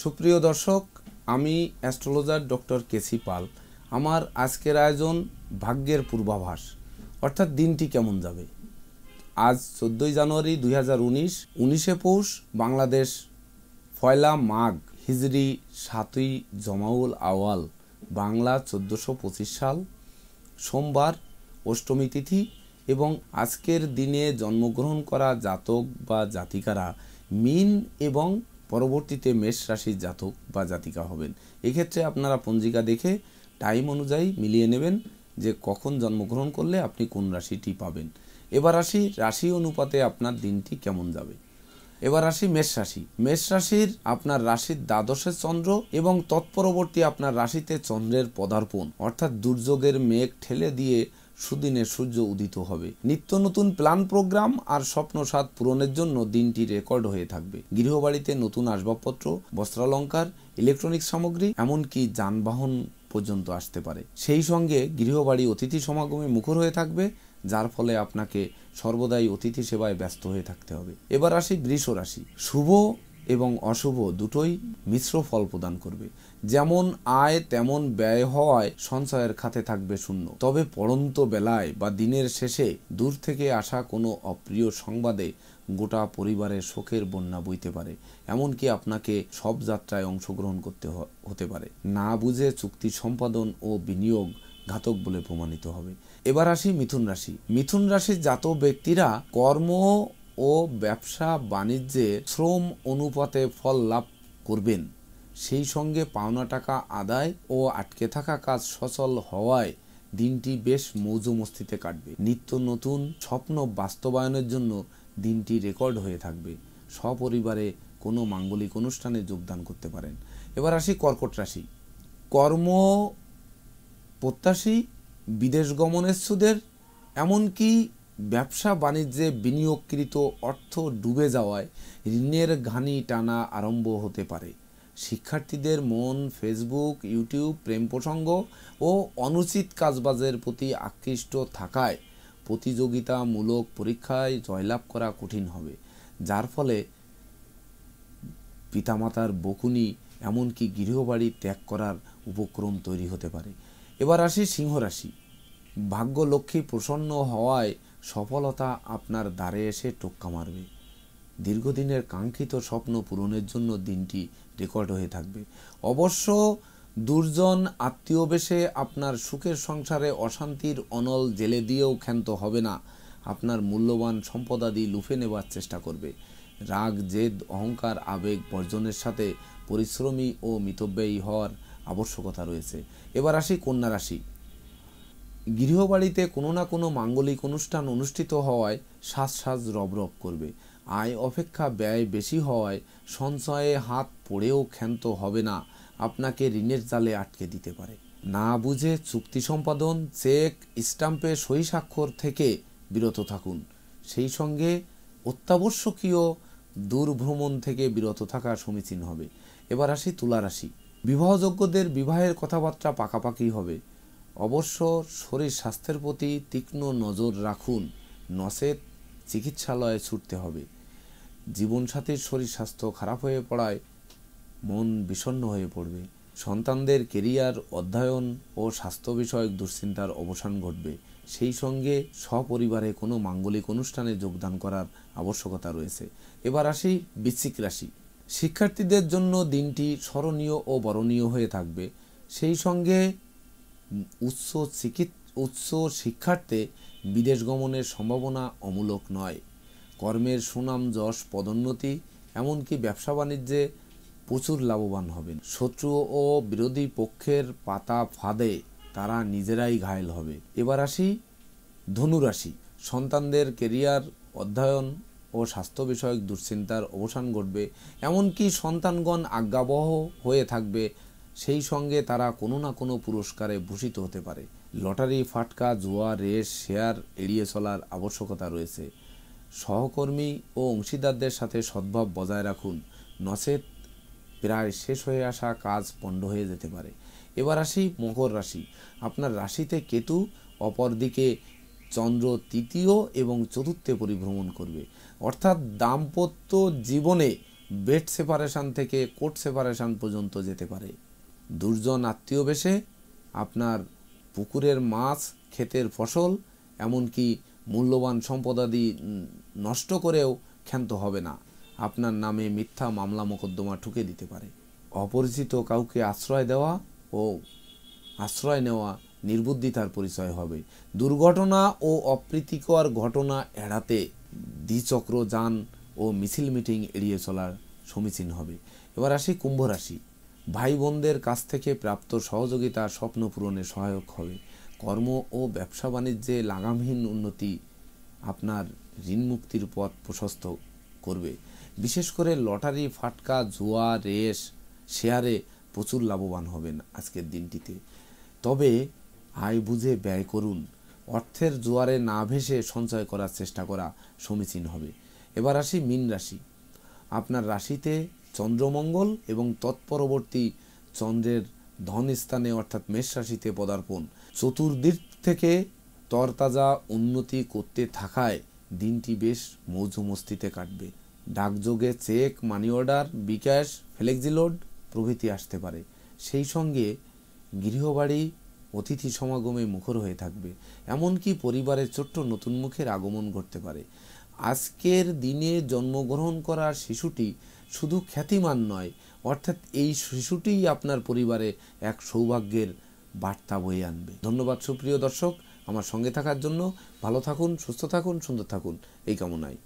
সুপ্রিয় দর্শক, আমি অ্যাস্ট্রোলজার ডক্টর কেসি পাল। আমার আজকের আয়োজন ভাগ্যের পূর্বাভাস, অর্থাৎ দিনটি কেমন যাবে? আজ চোদ্দোই জানুয়ারি দুই হাজার উনিশ, উনিশে পৌষ, বাংলাদেশ। ফয়লা মাঘ হিজরি সাতই জমাউল আওয়াল বাংলা চোদ্দোশো পঁচিশ সাল। সোমবার, অষ্টমী তিথি এবং আজকের দিনে জন্মগ্রহণ করা জাতক বা জাতিকারা মিন এবং পরবর্তীতে মেষ রাশির জাতক বা জাতিকা হবেন। এক্ষেত্রে আপনারা পঞ্জিকা দেখে টাইম অনুযায়ী মিলিয়ে নেবেন যে কখন জন্মগ্রহণ করলে আপনি কোন রাশিটি পাবেন। এবার আসি রাশি অনুপাতে আপনার দিনটি কেমন যাবে। এবার আসি মেষ রাশি। মেষ রাশির আপনার রাশির দ্বাদশের চন্দ্র এবং তৎপরবর্তী আপনার রাশিতে চন্দ্রের পদার্পণ, অর্থাৎ দুর্যোগের মেঘ ঠেলে দিয়ে সুদিনে সূর্য উদিত হবে। নিত্য নতুন প্ল্যান প্রোগ্রাম আর স্বপ্ন স্বাদ পূরণের জন্য দিনটি রেকর্ড হয়ে থাকবে। গৃহবাড়িতে নতুন আসবাবপত্র, বস্ত্রালঙ্কার ইলেকট্রনিক সামগ্রী, এমনকি যানবাহন পর্যন্ত আসতে পারে। সেই সঙ্গে গৃহবাড়ি অতিথি সমাগমে মুখর হয়ে থাকবে, যার ফলে আপনাকে সর্বদাই অতিথি সেবায় ব্যস্ত হয়ে থাকতে হবে। এবার আসি বৃষ রাশি। শুভ এবং অশুভ দুটোই মিশ্র ফল প্রদান করবে। যেমন আয়, তেমন ব্যয় হওয়ায় সঞ্চয়ের খাতে থাকবে শূন্য। তবে পড়ন্ত বেলায় বা দিনের শেষে দূর থেকে আসা কোনো অপ্রিয় সংবাদে গোটা পরিবারের শোকের বন্যা বইতে পারে। এমনকি আপনাকে সব যাত্রায় অংশগ্রহণ করতে হতে পারে। না বুঝে চুক্তি সম্পাদন ও বিনিয়োগ ঘাতক বলে প্রমাণিত হবে। এবার আসি মিথুন রাশি। মিথুন রাশির জাত ব্যক্তিরা কর্ম ও ব্যবসা বাণিজ্যে শ্রম অনুপাতে ফল লাভ করবেন। সেই সঙ্গে পাওনা টাকা আদায় ও আটকে থাকা কাজ সচল হওয়ায় দিনটি বেশ মৌজমস্তিতে কাটবে। নিত্য নতুন স্বপ্ন বাস্তবায়নের জন্য দিনটি রেকর্ড হয়ে থাকবে। সপরিবারে কোনো মাঙ্গলিক অনুষ্ঠানে যোগদান করতে পারেন। এবার আসি কর্কট রাশি। কর্ম প্রত্যাশী, বিদেশ গমনেচ্ছুদের এমনকি ব্যবসা বাণিজ্যে বিনিয়োগকৃত অর্থ ডুবে যাওয়ায় ঋণের ঘানি টানা আরম্ভ হতে পারে। শিক্ষার্থীদের মন ফেসবুক ইউটিউব প্রেম প্রসঙ্গ ও অনুচিত কাজবাজের প্রতি আকৃষ্ট থাকায় প্রতিযোগিতামূলক পরীক্ষায় জয়লাভ করা কঠিন হবে, যার ফলে পিতামাতার বকুনি এমনকি গৃহবাড়ি ত্যাগ করার উপক্রম তৈরি হতে পারে। এবার আসি সিংহ রাশি ভাগ্য লক্ষ্মী প্রসন্ন হওয়ায় সফলতা আপনার দ্বারে এসে টোক্কা মারবে। দীর্ঘদিনের কাঙ্ক্ষিত স্বপ্ন পূরণের জন্য দিনটি রেকর্ড হয়ে থাকবে। অবশ্য দুর্জন আত্মীয় বেশে আপনার সুখের সংসারে অশান্তির অনল জেলে দিয়েও ক্ষান্ত হবে না। আপনার মূল্যবান সম্পদাদি লুফে নেবার চেষ্টা করবে। রাগ, জেদ, অহংকার, আবেগ বর্জনের সাথে পরিশ্রমী ও মিতব্যয়ী হওয়ার আবশ্যকতা রয়েছে। এবার আসি কন্যা রাশি। গৃহবাড়িতে কোনো না কোনো মাঙ্গলিক অনুষ্ঠান অনুষ্ঠিত হওয়ায় শ্বাস শ্বাস রব করবে। আয় অপেক্ষা ব্যয় বেশি হওয়ায় সঞ্চয়ে হাত পড়েও ক্ষান্ত হবে না। আপনাকে ঋণের জালে আটকে দিতে পারে। না বুঝে চুক্তি সম্পাদন, চেক স্টাম্পে সই স্বাক্ষর থেকে বিরত থাকুন। সেই সঙ্গে অত্যাবশ্যকীয় দূরভ্রমণ থেকে বিরত থাকা সমীচীন হবে। এবার আসি তুলা রাশি। বিবাহযোগ্যদের বিবাহের কথাবার্তা পাকাপাকি হবে। অবশ্য শরীর স্বাস্থ্যের প্রতি তীক্ষ্ণ নজর রাখুন। নসেত চিকিৎসালয়ে ছুটতে হবে। জীবনসাথীর শরীর স্বাস্থ্য খারাপ হয়ে পড়ায় মন বিষণ্ন হয়ে পড়বে। সন্তানদের কেরিয়ার, অধ্যয়ন ও স্বাস্থ্য বিষয়ক দুশ্চিন্তার অবসান ঘটবে। সেই সঙ্গে সপরিবারে কোনো মাঙ্গলিক অনুষ্ঠানে যোগদান করার আবশ্যকতা রয়েছে। এবার আসি বৃশ্চিক রাশি। শিক্ষার্থীদের জন্য দিনটি স্মরণীয় ও বরণীয় হয়ে থাকবে। সেই সঙ্গে উচ্চ চিকিৎ উচ্চ শিক্ষার্থে বিদেশ গমনের সম্ভাবনা অমূলক নয়। কর্মের সুনাম, যশ, পদোন্নতি, এমনকি ব্যবসা বাণিজ্যে প্রচুর লাভবান হবেন। শত্রু ও বিরোধী পক্ষের পাতা ফাঁদে তারা নিজেরাই ঘায়েল হবে। এবার আসি ধনুরাশি। সন্তানদের কেরিয়ার, অধ্যয়ন ও স্বাস্থ্য বিষয়ক দুশ্চিন্তার অবসান ঘটবে। এমনকি সন্তানগণ আজ্ঞাবহ হয়ে থাকবে সেই সঙ্গে তারা কোনো না কোনো পুরস্কারে ভূষিত হতে পারে। লটারি, ফাটকা, জুয়া, রেস, শেয়ার, এড়িয়ে চলার আবশ্যকতা রয়েছে। সহকর্মী ও অংশীদারদের সাথে সদ্ভাব বজায় রাখুন। নচেত প্রায় শেষ হয়ে আসা কাজ পণ্ড হয়ে যেতে পারে। এবার আসি মকর রাশি। আপনার রাশিতে কেতু, অপরদিকে চন্দ্র তৃতীয় এবং চতুর্থে পরিভ্রমণ করবে। অর্থাৎ দাম্পত্য জীবনে বেড সেপারেশন থেকে কোর্ট সেপারেশন পর্যন্ত যেতে পারে। দুর্জন আত্মীয় বেশে আপনার পুকুরের মাছ, ক্ষেতের ফসল, এমনকি মূল্যবান সম্পদাদি নষ্ট করেও ক্ষান্ত হবে না। আপনার নামে মিথ্যা মামলা মোকদ্দমা ঠুকে দিতে পারে। অপরিচিত কাউকে আশ্রয় দেওয়া ও আশ্রয় নেওয়া নির্বুদ্ধিতার পরিচয় হবে। দুর্ঘটনা ও অপ্রীতিকর ঘটনা এড়াতে দ্বিচক্র যান ও মিছিল মিটিং এড়িয়ে চলার সমীচীন হবে। এবার আসি কুম্ভ রাশি। ভাই বোনদের কাছ থেকে প্রাপ্ত সহযোগিতা স্বপ্ন পূরণে সহায়ক হবে। কর্ম ও ব্যবসা বাণিজ্যে লাগামহীন উন্নতি আপনার ঋণ মুক্তির পথ প্রশস্ত করবে। বিশেষ করে লটারি, ফাটকা, জুয়া রেস শেয়ারে প্রচুর লাভবান হবেন আজকের দিনটিতে। তবে আয় বুঝে ব্যয় করুন। অর্থের জোয়ারে না ভেসে সঞ্চয় করার চেষ্টা করা সমীচীন হবে। এবার আসি মিন রাশি। আপনার রাশিতে চন্দ্রমঙ্গল এবং তৎপরবর্তী চন্দ্রের ধন স্থানে অর্থাৎ মেষ রাশিতে পদার্পণ। চতুর্দিক থেকে তরতাজা উন্নতি করতে থাকায় দিনটি বেশ মৌজুমস্তিতে কাটবে। ডাকযোগে cheque, money order, bKash, flexiload প্রভৃতি আসতে পারে। সেই সঙ্গে গৃহবাড়ি, অতিথি সমাগমে মুখর হয়ে থাকবে। এমনকি পরিবারের ছোট্ট নতুন মুখের আগমন ঘটতে পারে। আজকের দিনে জন্মগ্রহণ করা শিশুটি শুধু খ্যাতিমান নয়, অর্থাৎ এই শিশুটিই আপনার পরিবারে এক সৌভাগ্যের বার্তা বয়ে আনবে। ধন্যবাদ সুপ্রিয় দর্শক, আমার সঙ্গে থাকার জন্য ভালো থাকুন, সুস্থ থাকুন, সুন্দর থাকুন, এই কামনায়।